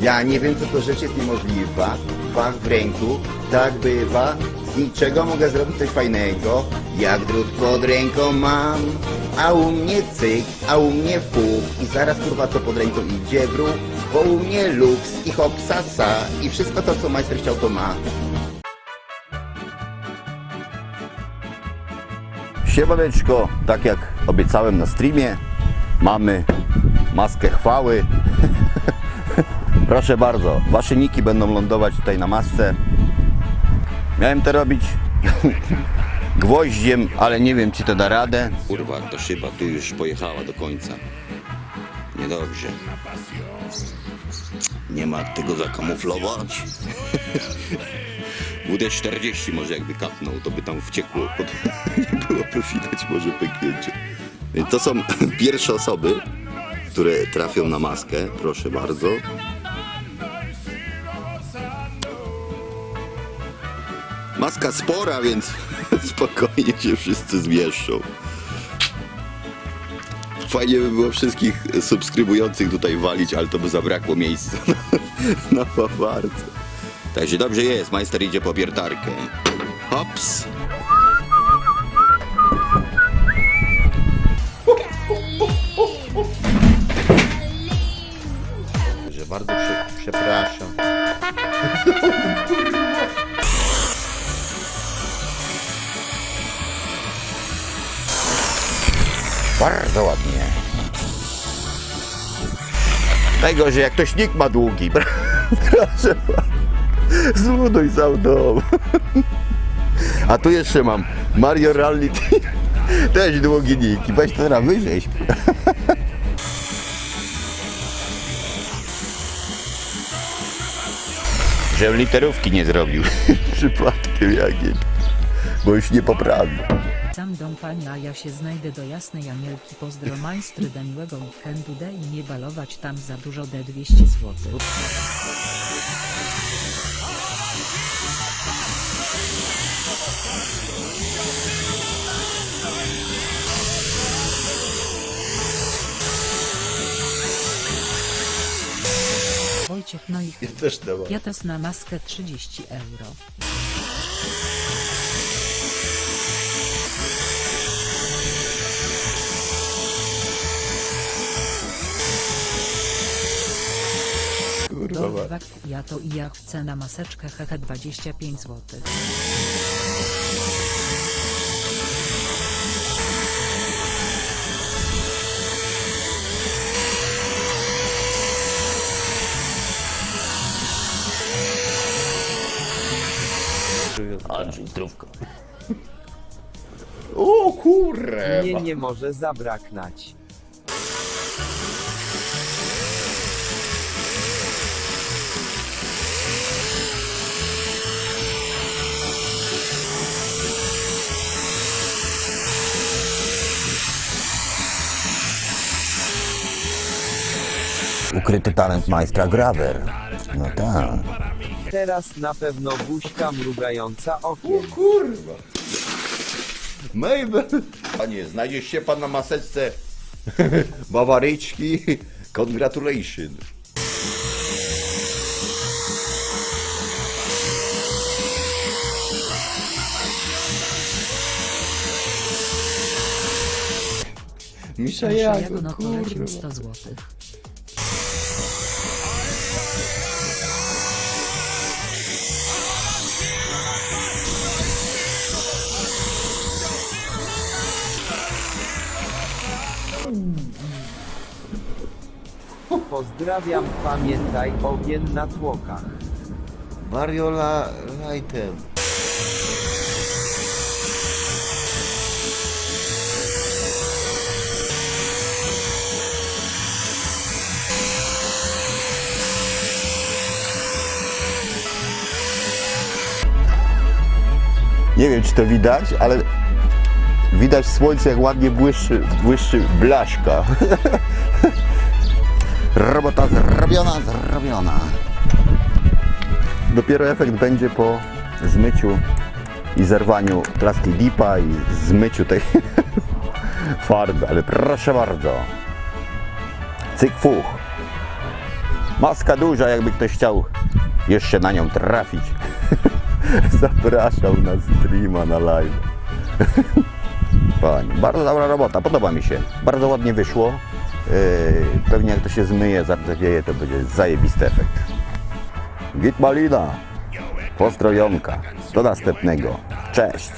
Ja nie wiem, co to rzecz jest niemożliwa. Fach w ręku, tak bywa. Z niczego mogę zrobić coś fajnego. Jak drut pod ręką mam. A u mnie cyk, a u mnie fuch. I zaraz kurwa co pod ręką idzie w ruch. Bo u mnie luks i hop sasa. I wszystko to, co majster chciał, to ma. Siemaneczko, tak jak obiecałem na streamie, mamy maskę chwały. Proszę bardzo, wasze niki będą lądować tutaj na masce. Miałem to robić gwoździem, ale nie wiem, czy to da radę. Kurwa, to szyba tu już pojechała do końca. Niedobrze. Nie ma tego zakamuflować. WD-40 może jakby kapnął, to by tam wciekło. Pod... Nie byłoby widać może pęknięcie. To są pierwsze osoby, które trafią na maskę. Proszę bardzo. Maska spora, więc spokojnie się wszyscy zmieszczą. Fajnie by było wszystkich subskrybujących tutaj walić, ale to by zabrakło miejsca na fawarce. Także dobrze jest, majster idzie po wiertarkę. Hops. Że bardzo prze, przepraszam. Bardzo ładnie. Najgorzej, jak ktoś nikt ma długi. Proszę. Zbuduj sam dom. A tu jeszcze mam Mario Rally. Też długi niki. Weź to teraz wyżej. Żebym literówki nie zrobił. Przypadkiem jakieś. Bo już nie poprawił. Sam dom pana ja się znajdę do jasnej Anielki pozdro majstry do miłego weekendu D i nie balować tam za dużo D 200 zł. Wojciech no i Ja też dawam. ja też na maskę 30 euro. Ma. Dobra, ja to i ja chcę na maseczkę hehe 25 zł. Andrzej, zdrówko. O kurwa. Nie, nie może zabraknąć. Ukryty talent majstra Graver. No tak. Teraz na pewno buźka mrugająca okiem. kurwa. Mabel. Panie, znajdziesz się pan na maseczce Bawaryczki. Congratulations. Misza Jago, jak no to lecim kurwa. 100 zł. Pozdrawiam, pamiętaj ogień na tłokach. Mariola Lightem. Nie wiem, czy to widać, ale widać słońce, jak ładnie błyszczy, błyszczy blaszka. Robota zrobiona, zrobiona. Dopiero efekt będzie po zmyciu i zerwaniu plastidipa i zmyciu tej farby, ale proszę bardzo. Cyk fuch. Maska duża, jakby ktoś chciał jeszcze na nią trafić. Zapraszał na streama, na live. Fajnie. Bardzo dobra robota, podoba mi się. Bardzo ładnie wyszło. Yy, pewnie jak to się zmyje, zardzewienie, to będzie zajebisty efekt. Git Malina. Pozdrowionka. Do następnego. Cześć.